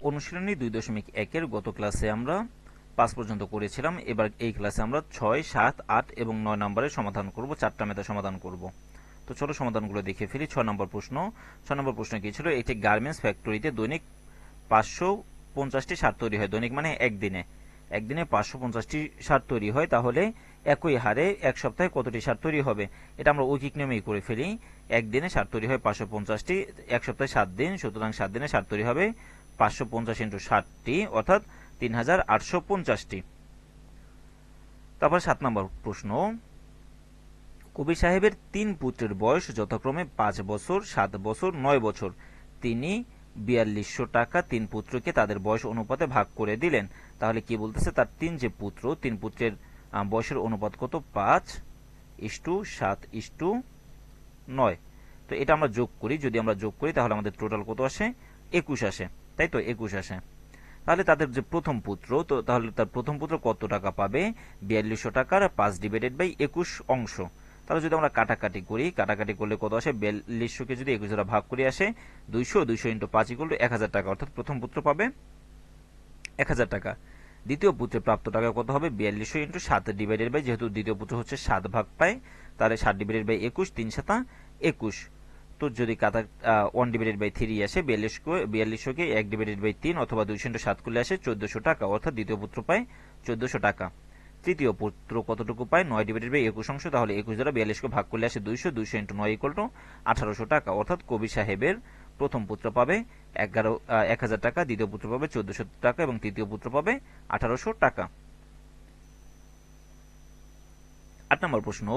অনুশীলনী দুই দশমিক একের গত ক্লাসে আমরা পাঁচ পর্যন্ত করেছিলাম। এবার এই ক্লাসে আমরা ছয়, সাত, আট এবং নয় নম্বরের সমাধান করব, চারটা মেথা সমাধান করব। তো চলো সমাধানগুলো দেখে ফেলি। ছয় নম্বর প্রশ্ন। ছয় নম্বর প্রশ্ন কি ছিল? একটি গার্মেন্টস ফ্যাক্টরিতে দৈনিক পাঁচশো পঞ্চাশটি সার তৈরি হয়। দৈনিক মানে একদিনে। একদিনে পাঁচশো পঞ্চাশটি সার তৈরি হয়, তাহলে একই হারে এক সপ্তাহে কতটি সার তৈরি হবে? এটা আমরা ঐকিক নিয়মেই করে ফেলি। একদিনে সার তৈরি হয় পাঁচশো পঞ্চাশটি, এক সপ্তাহে সাত দিন, সুতরাং সাত দিনে সার তৈরি হবে পাঁচশো পঞ্চাশ ইন্টু ষাটটি, অর্থাৎ তিন হাজার আটশো পঞ্চাশটি। তারপর সাত নম্বর প্রশ্ন। কবি সাহেবের তিন পুত্রের বয়স যথাক্রমে পাঁচ বছর, সাত বছর, নয় বছর। তিনি বিয়াল্লিশশো টাকা তিন পুত্রকে তাদের বয়স অনুপাতে ভাগ করে দিলেন। তাহলে কি বলতেছে? তার তিন যে পুত্র, তিন পুত্রের বয়সের অনুপাত কত? পাঁচ ইস্টু সাত ইস্টু নয়। তো এটা আমরা যোগ করি। যদি আমরা যোগ করি, তাহলে আমাদের টোটাল কত আসে? একুশ আসে। তাই তো একুশ আসে। তাহলে তাদের যে প্রথম পুত্র, তো তাহলে তার প্রথম পুত্র কত টাকা পাবে? বিয়াল্লিশশো টাকার পাঁচ ডিভাইডেড বাই একুশ অংশ। তাহলে যদি আমরা কাটাকাটি করি, কাটাকাটি করলে কত আসে? বিয়াল্লিশশোকে যদি একুশ দ্বারা ভাগ করে আসে, দুইশো দুইশো ইন্টু পাঁচ ইকুয়াল এক হাজার টাকা। অর্থাৎ প্রথম পুত্র পাবে এক হাজার টাকা। দ্বিতীয় পুত্রের প্রাপ্ত টাকা কত হবে? বিয়াল্লিশশো ইন্টু সাত ডিভাইডেড বাই যেহেতু দ্বিতীয় পুত্র হচ্ছে সাত ভাগ পায়, তাহলে সাত ডিভাইডেড বাই একুশ, তিন সাতা একুশ। তো যদি কাতা ওয়ান ডিভাইডেড বাই থ্রি আসে বিয়াল্লিশকে বিয়াল্লিশশোকে এক ডিভাইডেড বাই তিন অথবা দুইশো ইন্টু সাত করলে আসে চোদ্দশো টাকা, অর্থাৎ দ্বিতীয় পুত্র পায় চোদ্দশো টাকা। তৃতীয় পুত্র কতটুকু পায়? নয় ডিভাইডেড বাই একুশ অংশ, তাহলে একুশ দ্বারা বিয়াল্লিশকে ভাগ করলে আসে দুইশো দুইশো ইন্টু নয় ইকুয়াল টু আঠারোশো টাকা। অর্থাৎ কবি সাহেবের প্রথম পুত্র পাবে এগারো এক হাজার টাকা, দ্বিতীয় পুত্র পাবে চোদ্দশো টাকা এবং তৃতীয় পুত্র পাবে আঠারোশো টাকা। আট নম্বর প্রশ্ন,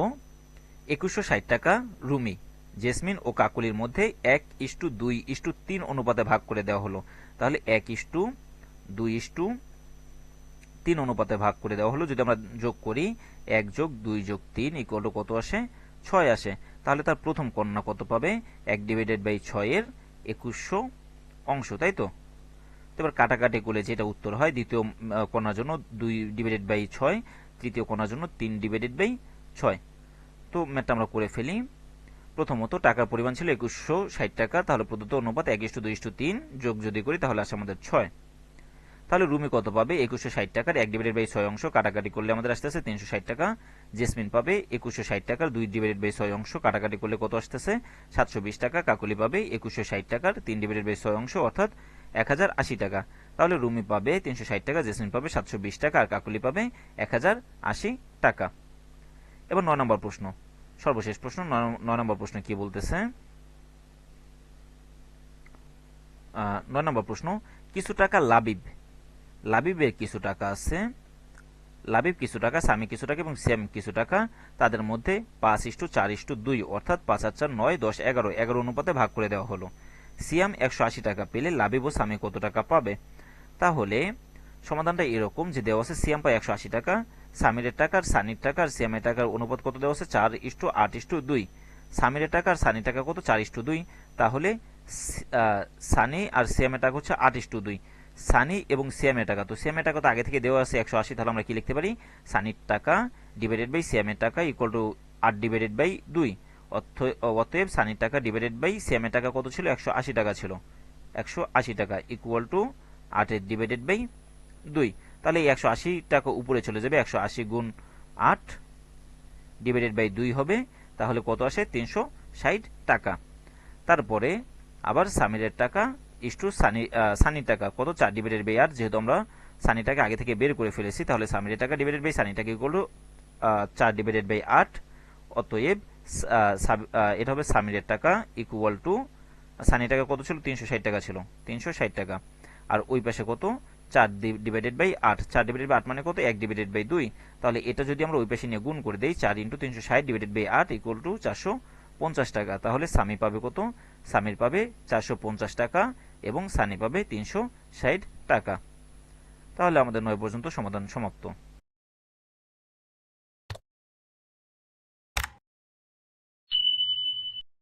একুশশো ষাট টাকা রুমি। জেসমিন ও কাকুলির মধ্যে এক ইস্টু দুই ইস্টু তিন অনুপাতে ভাগ করে দেওয়া হলো। তাহলে এক ইস্টু দুই ইস্টু তিন অনুপাতে ভাগ করে দেওয়া হলো। যদি আমরা যোগ করি, এক যোগ দুই যোগ তিন ইকুয়াল কত আসে? ছয় আসে। তাহলে তার প্রথম কন্যা কত পাবে? এক ডিভাইডেড বাই ছয়ের একুশশো অংশ, তাই তো? এবার কাটাকাটি করলে যেটা উত্তর হয়, দ্বিতীয় কণার জন্য দুই ডিভাইডেড বাই ছয়, তৃতীয় কণার জন্য তিন ডিভাইডেড বাই ছয়। তো ম্যাথটা আমরা করে ফেলি। প্রথমত, টাকার পরিমাণ ছিল একুশশো ষাট টাকা, তাহলে প্রদত্ত অনুপাত এক ইস্টু দুই ইস্টু তিন, যোগ যদি করি তাহলে আসে আমাদের ছয়। তাহলে রুমি কত পাবে? একুশশো ষাট টাকার এক ডিভাইডেড বাই ছয় অংশ কাটাকাটি করলে আমাদের আসতেছে তিনশো ষাট টাকা। জেসমিন পাবে একুশশো ষাট টাকার দুই ডিভাইডেড বাই ছয় অংশ কাটাকাটি করলে কত আসতেছে? সাতশো বিশ টাকা। কাকুলি পাবে একুশশো ষাট টাকার তিন ডিভাইডেড বাই ছয় অংশ, অর্থাৎ এক হাজার আশি টাকা। তাহলে রুমি পাবে তিনশো ষাট টাকা, জেসমিন পাবে সাতশো বিশ টাকা, আর কাকুলি পাবে এক হাজার আশি টাকা। এবার নয় নম্বর প্রশ্ন। সর্বশেষ প্রশ্ন, নয়- নম্বর প্রশ্ন কি বলতেছে? নয় নম্বর প্রশ্ন, কিছু টাকা লাবিব। লাবিবের কিছু টাকা আছে। লাবিব কিছু টাকা সামি কিছু টাকা এবং শ্যাম কিছু টাকা তাদের মধ্যে পাঁচ ইস্টু চার ইস্টু দুই, অর্থাৎ পাঁচ আর চার নয়, দশ, এগারো এগারো অনুপাতে ভাগ করে দেওয়া হলো। সিয়াম একশো আশি টাকা পেলে লাবিব ও সামি কত টাকা পাবে? তাহলে সমাধানটা এরকম যে দেওয়া আছে, সিয়াম পায় একশো আশি টাকা সামিরের টাকার, সানির টাকা আর সিয়ামের টাকার অনুপাত কত দেওয়া আছে? চার ইস্টু আট ইস্টু দুই। সামিরের টাকা আর সানির টাকা কত? চার ইস্টু দুই। তাহলে সানি আর সিয়ামের টাকা হচ্ছে আট ইস্টু দুই। সানি এবং সিয়ামের টাকা। তো সিয়ামের টাকা তো আগে থেকে দেওয়া আছে একশো আশি, তাহলে আমরা কি লিখতে পারি? সানির টাকা ডিভাইডেড বাই সিয়ামের টাকা ইকুয়াল টু আট ডিভাইডেড বাই দুই। অতএব সানির টাকা ডিভাইডেড বাই সিয়ামের টাকা কত ছিল? একশো আশি টাকা ছিল। একশো আশি টাকা ইকুয়াল টু আটের ডিভাইডেড বাই দুই। তাহলে একশো আশি টাকা উপরে চলে যাবে, একশো আশি গুণ আট ডিভাইডেড বাই দুই হবে, তাহলে কত আসে? তিনশো ষাট টাকা। তারপরে আবার সামিরের টাকা ইস্টু সানি সানির টাকা, কত? চার ডিভাইডেড বাই আট, যেহেতু আমরা সানিটাকে আগে থেকে বের করে ফেলেছি, তাহলে সামিরের টাকা ডিভাইডেড বাই সানিটাকে টু চার ডিভাইডেড বাই আট, অতএব এটা হবে সামিরের টাকা ইকুয়াল টু সানির টাকা কত ছিল? তিনশো ষাট টাকা ছিল, তিনশো ষাট টাকা। আর ওই পাশে কত? চার ডিভাইডেড বাই আট। চার ডিভাইডেড বাই আট মানে কত? এক ডিভাইডেড বাই দুই। তাহলে এটা যদি আমরা ওই পাশে নিয়ে গুণ করে দিই, চার ইন্টু তিনশো ষাট ডিভাইডেড বাই আট ইকুয়াল টু চারশো পঞ্চাশ টাকা। তাহলে সামি পাবে কত? সামির পাবে চারশো পঞ্চাশ টাকা এবং সানি পাবে তিনশো ষাট টাকা। তাহলে আমাদের নয় পর্যন্ত সমাধান সমাপ্ত।